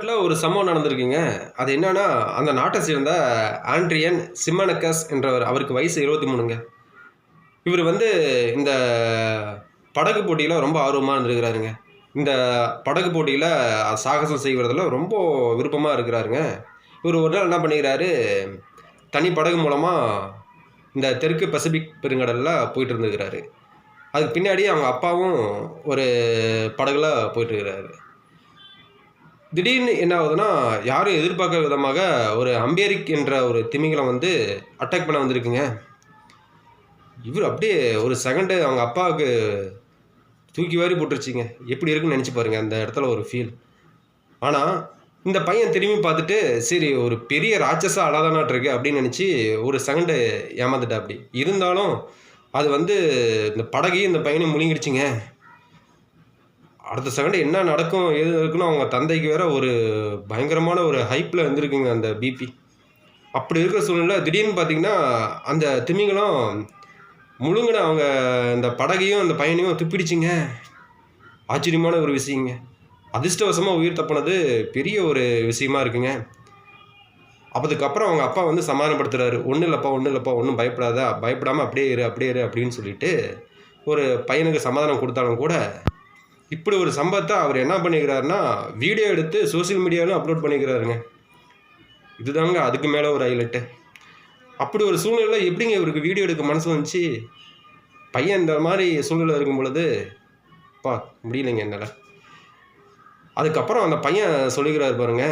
நாட்டில் ஒரு சம்பவம் நடந்திருக்குங்க. அது என்னன்னா அந்த நாட்டை சேர்ந்த ஆண்ட்ரியன் சிம்மனக்கஸ் என்றவர் அவருக்கு வயசு இருபத்தி மூணுங்க. இவர் வந்து இந்த படகு போட்டியில் ரொம்ப ஆர்வமாக இருந்திருக்கிறாருங்க. இந்த படகு போட்டியில் சாகசம் செய்வதில் ரொம்ப விருப்பமாக இருக்கிறாருங்க. இவர் ஒரு நாள் என்ன பண்ணிக்கிறாரு தனி படகு மூலமாக இந்த தெற்கு பசிபிக் பெருங்கடலில் போயிட்டு இருந்துக்கிறாரு அதுக்கு பின்னாடி அவங்க அப்பாவும் ஒரு படகுல போயிட்டு இருக்கிறாரு. திடீர்னு என்ன ஆகுதுன்னா யாரும் எதிர்பார்க்காத விதமாக ஒரு அம்பேரிக் என்ற ஒரு திமிங்கலம் வந்து அட்டாக் பண்ண வந்திருக்குங்க. இவர் அப்படியே ஒரு செகண்டு அவங்க அப்பாவுக்கு தூக்கி வாரி போட்டுருச்சிங்க. எப்படி இருக்குன்னு நினச்சி பாருங்கள் அந்த இடத்துல ஒரு ஃபீல் ஆனால் இந்த பையன் திரும்பி பார்த்துட்டு சரி ஒரு பெரிய ராட்சஸாக அலாதானாட்டு இருக்கு அப்படின்னு நினச்சி ஒரு செகண்டு ஏமாந்துட்டா அப்படி இருந்தாலும் அது வந்து இந்த படகையும் இந்த பையனையும் முழுங்கிடுச்சிங்க. அடுத்த செகண்ட் என்ன நடக்கும் எது இருக்குன்னு அவங்க தந்தைக்கு வேற ஒரு பயங்கரமான ஒரு ஹைப்பில் இருந்திருக்குங்க அந்த பிபி அப்படி இருக்கிற சூழ்நிலை திடீர்னு பார்த்தீங்கன்னா அந்த திமிங்கலம் முழுங்கின அவங்க இந்த படகையும் அந்த பையனையும் துப்பிடிச்சிங்க. ஆச்சரியமான ஒரு விஷயங்க. அதிர்ஷ்டவசமாக உயிர் தப்பினது பெரிய ஒரு விஷயமா இருக்குங்க. அப்பதுக்கப்புறம் அவங்க அப்பா வந்து சமாதானப்படுத்துறாரு. ஒன்றும் இல்லைப்பா ஒன்றும் இல்லைப்பா ஒன்றும் பயப்படாத பயப்படாமல் அப்படியே இரு அப்படியே இரு அப்படின்னு சொல்லிட்டு ஒரு பையனுக்கு சமாதானம் கொடுத்தாலும் கூட இப்படி ஒரு சம்பவத்தை அவர் என்ன பண்ணிக்கிறாருன்னா வீடியோ எடுத்து சோஷியல் மீடியாவிலும் அப்லோட் பண்ணிக்கிறாருங்க. இதுதாங்க அதுக்கு மேலே ஒரு ஹைலைட்டு அப்படி ஒரு சூழ்நிலை எப்படிங்க இவருக்கு வீடியோ எடுக்க மனசு வந்துச்சு? பையன் இந்த மாதிரி சூழ்நிலை இருக்கும் பொழுது பா முடியலைங்க என்னால். அதுக்கப்புறம் அந்த பையன் சொல்லிக்கிறாரு பாருங்க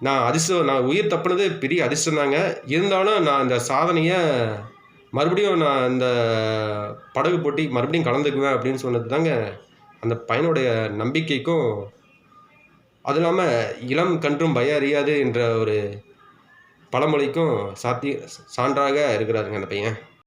நான் அதிர்ஷ்டம் நான் உயிர் தப்புனது பெரிய அதிர்ஷ்டம் தாங்க. இருந்தாலும் நான் இந்த சாதனையை மறுபடியும் நான் இந்த படகு போட்டி மறுபடியும் கலந்துக்குவேன் அப்படின்னு சொன்னது தாங்க அந்த பையனுடைய நம்பிக்கைக்கும் அது இல்லாமல் இளம் கன்றும் பய அறியாது என்ற ஒரு பழமொழிக்கும் சாத்தி சான்றாக இருக்கிறாருங்க அந்த பையன்.